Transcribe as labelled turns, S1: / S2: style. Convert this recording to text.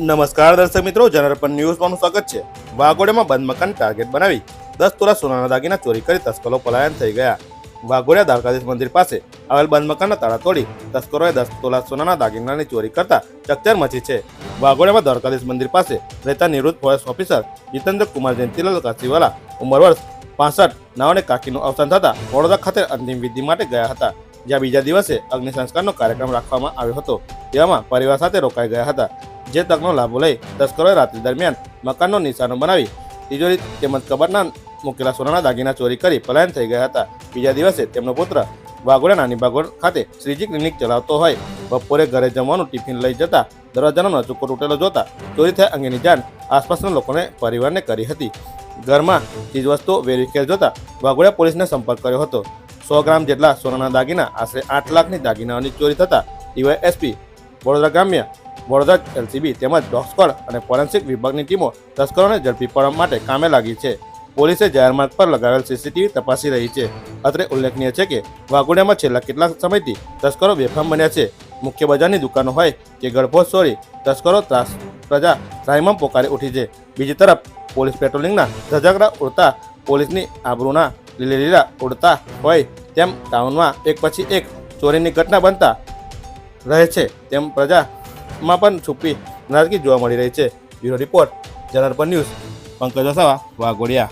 S1: નમસ્કાર દર્શક મિત્રો જનરપન ન્યૂઝમાં સ્વાગત છે. વાઘોડિયામાં બંધ મકાન ટાર્ગેટ બનાવી દસ તોલા સોનાના દાગીના ચોરી કરી તસ્કરો પલાયન થઈ ગયા. વાઘોડિયા દ્વારકાધીશ મંદિર પાસે આવેલ બંધ મકાનના તાળા તોડી તસ્કરોએ દસ તોલા સોનાના દાગીનાની ચોરી કરતા ચકચાર મચી છે. વાઘોડિયામાં દ્વારકાધીશ મંદિર પાસે રહેતા નિવૃત્ત ફોરેસ્ટ ઓફિસર જીતેન્દ્ર કુમાર જયંતિલાલ કાસીવાલા ઉંમર વર્ષ પાસઠ નાવને કાકીનું અવસાન થતાં વડોદરા ખાતે અંતિમ વિધિ માટે ગયા હતા, જ્યાં બીજા દિવસે અગ્નિ સંસ્કારનો કાર્યક્રમ રાખવામાં આવ્યો હતો. તેમાં પરિવાર સાથે રોકાઈ ગયા હતા. જે તકનો લાભો લઈ તસ્કરોએ રાત્રિ દરમિયાન મકાનનો નિશાનો બનાવી, તિજોરી તેમજ કબરના મૂકેલા સોનાના દાગીના ચોરી કરી પલાયન થઈ ગયા હતા. બીજા દિવસે તેમનો પુત્ર વાઘોડા નાની બાગોડ ખાતે શ્રીજી ક્લિનિક ચલાવતો હોય. બપોરે ઘરે જમવાનું ટિફિન લઈ જતા દરવાજાનો નચુકો તૂટેલો જોતા ચોરી થયા અંગેની જાણ આસપાસના લોકોને પરિવારને કરી હતી. ઘરમાં ચીજવસ્તુઓ વેરવિખેર જોતા વાઘોડિયા પોલીસને સંપર્ક કર્યો હતો. સો ગ્રામ જેટલા સોનાના દાગીના, આશરે આઠ લાખની દાગીનાઓની ચોરી થતા ડીવાયએસપી વડોદરા ગ્રામ્ય વડોદરા એલસીબી તેમજ ડોગ અને ફોરેન્સિક વિભાગની ટીમો તસ્કરોને ઝડપી પાડવા માટે કામે લાગી છે. પોલીસે જાહેરમાર્ગ પર લગાવેલ સીસીટીવી તપાસી રહી છે. અત્રે ઉલ્લેખનીય છે કે વાઘોડિયામાં છેલ્લા કેટલાક સમયથી તસ્કરો બેફામ બન્યા છે. મુખ્ય બજારની દુકાનો હોય કે ગળભોજ ચોરી, તસ્કરો ત્રાસ, પ્રજા ત્રાહિમામ પોકારી ઉઠી છે. બીજી તરફ પોલીસ પેટ્રોલિંગના ધજાગરા ઉડતા, પોલીસની આબરૂના લીલે લીલા ઉડતા હોય તેમ ટાઉનમાં એક પછી એક ચોરીની ઘટના બનતા રહે છે. તેમ પ્રજામાં પણ છુપી નારાજગી જોવા મળી રહી છે. બ્યુરો રિપોર્ટ જનરપન ન્યૂઝ, પંકજ વસાવા, વાઘોડિયા.